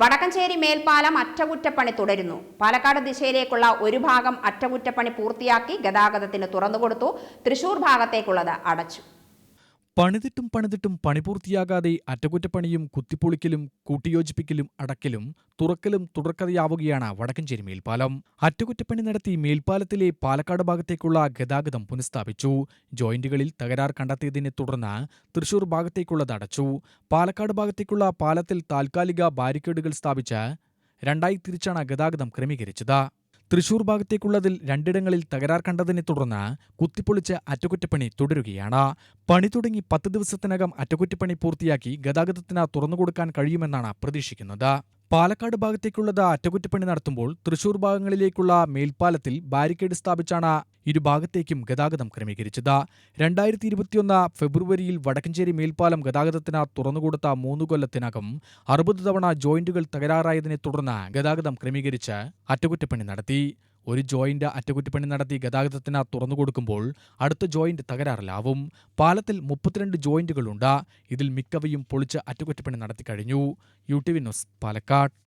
വടക്കഞ്ചേരി മേൽപ്പാലം അറ്റകുറ്റപ്പണി തുടരുന്നു. പാലക്കാട് ദിശയിലേക്കുള്ള ഒരു ഭാഗം അറ്റകുറ്റപ്പണി പൂർത്തിയാക്കി ഗതാഗതത്തിന് തുറന്നുകൊടുത്തു. തൃശൂർ ഭാഗത്തേക്കുള്ളത് അടച്ചു. പണിതിട്ടും പണിതിട്ടും പണി പൂർത്തിയാകാതെ അറ്റകുറ്റപ്പണിയും കുത്തിപ്പൊളിക്കലും കൂട്ടിയോജിപ്പിക്കലും അടക്കലും തുറക്കലും തുടർക്കഥയാവുകയാണ് വടക്കഞ്ചേരി മേൽപ്പാലം. അറ്റകുറ്റപ്പണി നടത്തി മേൽപ്പാലത്തിലെ പാലക്കാട് ഭാഗത്തേക്കുള്ള ഗതാഗതം പുനഃസ്ഥാപിച്ചു. ജോയിന്റുകളിൽ തകരാർ കണ്ടെത്തിയതിനെ തുടർന്ന് തൃശൂർ ഭാഗത്തേക്കുള്ളത് അടച്ചു. പാലക്കാട് ഭാഗത്തേക്കുള്ള പാലത്തിൽ താൽക്കാലിക ബാരിക്കേഡുകൾ സ്ഥാപിച്ച് രണ്ടായി തിരിച്ചാണ് ഗതാഗതം ക്രമീകരിച്ചത്. തൃശൂർ ഭാഗത്തേക്കുള്ളതിൽ രണ്ടിടങ്ങളിൽ തകരാർ കണ്ടതിനെ തുടർന്ന് കുത്തിപ്പൊളിച്ച് അറ്റകുറ്റപ്പണി തുടരുകയാണ്. പണി തുടങ്ങി പത്ത് ദിവസത്തിനകം അറ്റകുറ്റപ്പണി പൂർത്തിയാക്കി ഗതാഗതത്തിന് തുറന്നുകൊടുക്കാൻ കഴിയുമെന്നാണ് പ്രതീക്ഷിക്കുന്നത്. പാലക്കാട് ഭാഗത്തേക്കുള്ളത് അറ്റകുറ്റപ്പണി നടത്തുമ്പോൾ തൃശൂർ ഭാഗങ്ങളിലേക്കുള്ള മേൽപ്പാലത്തിൽ ബാരിക്കേഡ് സ്ഥാപിച്ചാണ് ഇരുഭാഗത്തേക്കും ഗതാഗതം ക്രമീകരിച്ചത്. രണ്ടായിരത്തി ഇരുപത്തിയൊന്ന് ഫെബ്രുവരിയിൽ വടക്കഞ്ചേരി മേൽപ്പാലം ഗതാഗതത്തിന് തുറന്നുകൊടുത്ത മൂന്ന് കൊല്ലത്തിനകം അറുപത് തവണ ജോയിന്റുകൾ തകരാറായതിനെ തുടർന്ന് ഗതാഗതം ക്രമീകരിച്ച് അറ്റകുറ്റപ്പണി നടത്തി. ഒരു ജോയിന്റ് അറ്റകുറ്റപ്പണി നടത്തി ഗതാഗതത്തിന് തുറന്നു കൊടുക്കുമ്പോൾ അടുത്ത ജോയിന്റ് തകരാറിലാവും. പാലത്തിൽ മുപ്പത്തിരണ്ട് ജോയിന്റുകളുണ്ട് ഇതിൽ മിക്കവയും പൊളിച്ച് അറ്റകുറ്റപ്പണി നടത്തി കഴിഞ്ഞു. U T V news Palakkad.